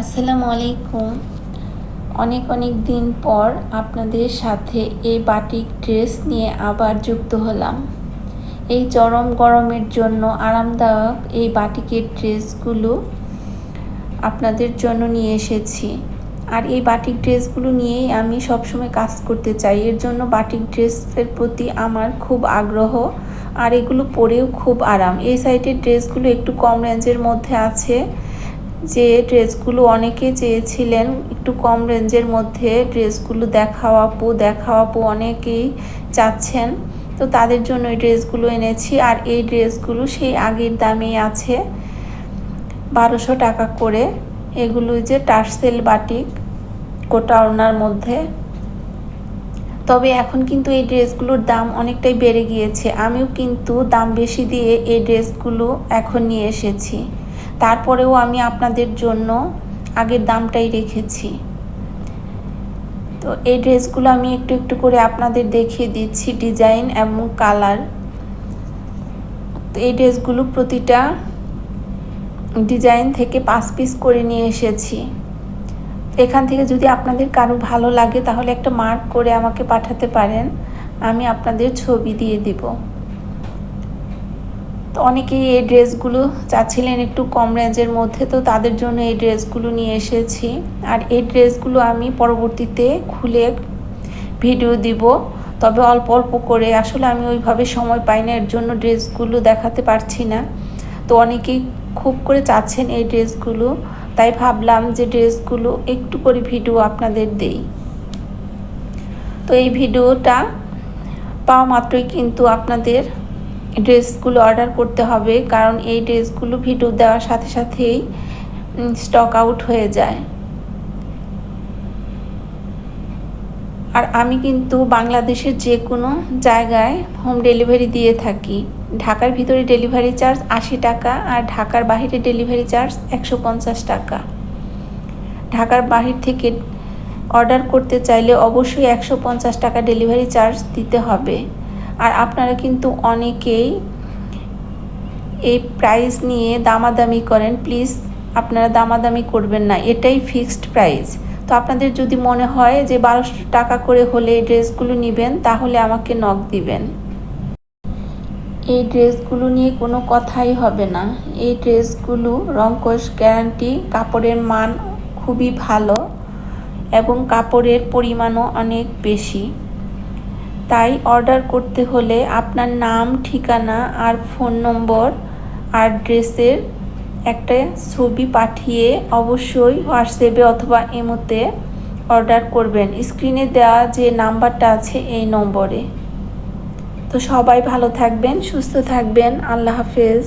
আসসালামু আলাইকুম। অনেক অনেক দিন পর আপনাদের সাথে এই বাটিক ড্রেস নিয়ে আবার যুক্ত হলাম। এই চরম গরমের জন্য আরামদায়ক এই বাটিকের ড্রেসগুলো আপনাদের জন্য নিয়ে এসেছি। আর এই বাটিক ড্রেসগুলো নিয়েই আমি সবসময় কাজ করতে চাই। এর জন্য বাটিক ড্রেসের প্রতি আমার খুব আগ্রহ, আর এগুলো পরেও খুব আরাম। এই সাইডের ড্রেসগুলো একটু কম রেঞ্জের মধ্যে আছে। যে ড্রেসগুলো অনেকে চেয়েছিলেন একটু কম রেঞ্জের মধ্যে ড্রেসগুলো দেখাও আপু দেখাও আপু অনেকেই চাচ্ছেন। তো তাদের জন্য এই ড্রেসগুলো এনেছি আর এই ড্রেসগুলো সেই আগের দামেই আছে বারোশো টাকা করে। এগুলো যে টার্সেল বাটিক কোটা ওনার মধ্যে। তবে এখন কিন্তু এই ড্রেসগুলোর দাম অনেকটাই বেড়ে গিয়েছে। আমিও কিন্তু দাম বেশি দিয়ে এই ড্রেসগুলো এখন নিয়ে এসেছি। তারপরেও আমি আপনাদের জন্য আগের দামটাই রেখেছি। তো এই ড্রেসগুলো আমি একটু একটু করে আপনাদের দেখিয়ে দিচ্ছি ডিজাইন এবং কালার। তো এই ড্রেসগুলো প্রতিটা ডিজাইন থেকে পাঁচ পিস করে নিয়ে এসেছি। এখান থেকে যদি আপনাদের কারও ভালো লাগে তাহলে একটা মার্ক করে আমাকে পাঠাতে পারেন, আমি আপনাদের ছবি দিয়ে দিব। তো অনেকেই এই ড্রেসগুলো চাচ্ছিলেন একটু কম রেঞ্জের মধ্যে, তো তাদের জন্য এই ড্রেসগুলো নিয়ে এসেছি। আর এই ড্রেসগুলো আমি পরবর্তীতে খুলে ভিডিও দিব। তবে অল্প অল্প করে, আসলে আমি ওইভাবে সময় পাই না, এর জন্য ড্রেসগুলো দেখাতে পারছি না। তো অনেকেই খুব করে চাচ্ছেন এই ড্রেসগুলো, তাই ভাবলাম যে ড্রেসগুলো একটু করে ভিডিও আপনাদের দেই। তো এই ভিডিওটা পাওয়া মাত্রই কিন্তু আপনাদের ড্রেসগুলো অর্ডার করতে হবে, কারণ এই ড্রেসগুলো ভিডিও দেওয়ার সাথে সাথেই স্টক আউট হয়ে যায়। আর আমি কিন্তু বাংলাদেশের যে কোনো জায়গায় হোম ডেলিভারি দিয়ে থাকি। ঢাকার ভিতরে ডেলিভারি চার্জ আশি টাকা আর ঢাকার বাহিরে ডেলিভারি চার্জ একশো পঞ্চাশ টাকা। ঢাকার বাহির থেকে অর্ডার করতে চাইলে অবশ্যই একশো পঞ্চাশ টাকা ডেলিভারি চার্জ দিতে হবে। আর আপনারা কিন্তু অনেকেই এই প্রাইস নিয়ে দামাদামি করেন। প্লিজ আপনারা দামাদামি করবেন না। এটাই ফিক্সড প্রাইস তো আপনাদের যদি মনে হয় যে বারোশো টাকা করে হলে এই ড্রেসগুলো নেবেন, তাহলে আমাকে নখ দিবেন। এই ড্রেসগুলো নিয়ে কোনো কথাই হবে না। এই ড্রেসগুলো রংকশ গ্যারান্টি কাপড়ের মান খুবই ভালো এবং কাপড়ের পরিমাণও অনেক বেশি। তাই অর্ডার করতে হলে আপনার নাম, ঠিকানা আর ফোন নম্বর আর ড্রেসের একটা ছবি পাঠিয়ে অবশ্যই হোয়াটসঅ্যাপে অথবা এমোতে অর্ডার করবেন। স্ক্রিনে দেওয়া যে নাম্বারটা আছে এই নম্বরে। তো সবাই ভালো থাকবেন, সুস্থ থাকবেন। আল্লাহ হাফেজ।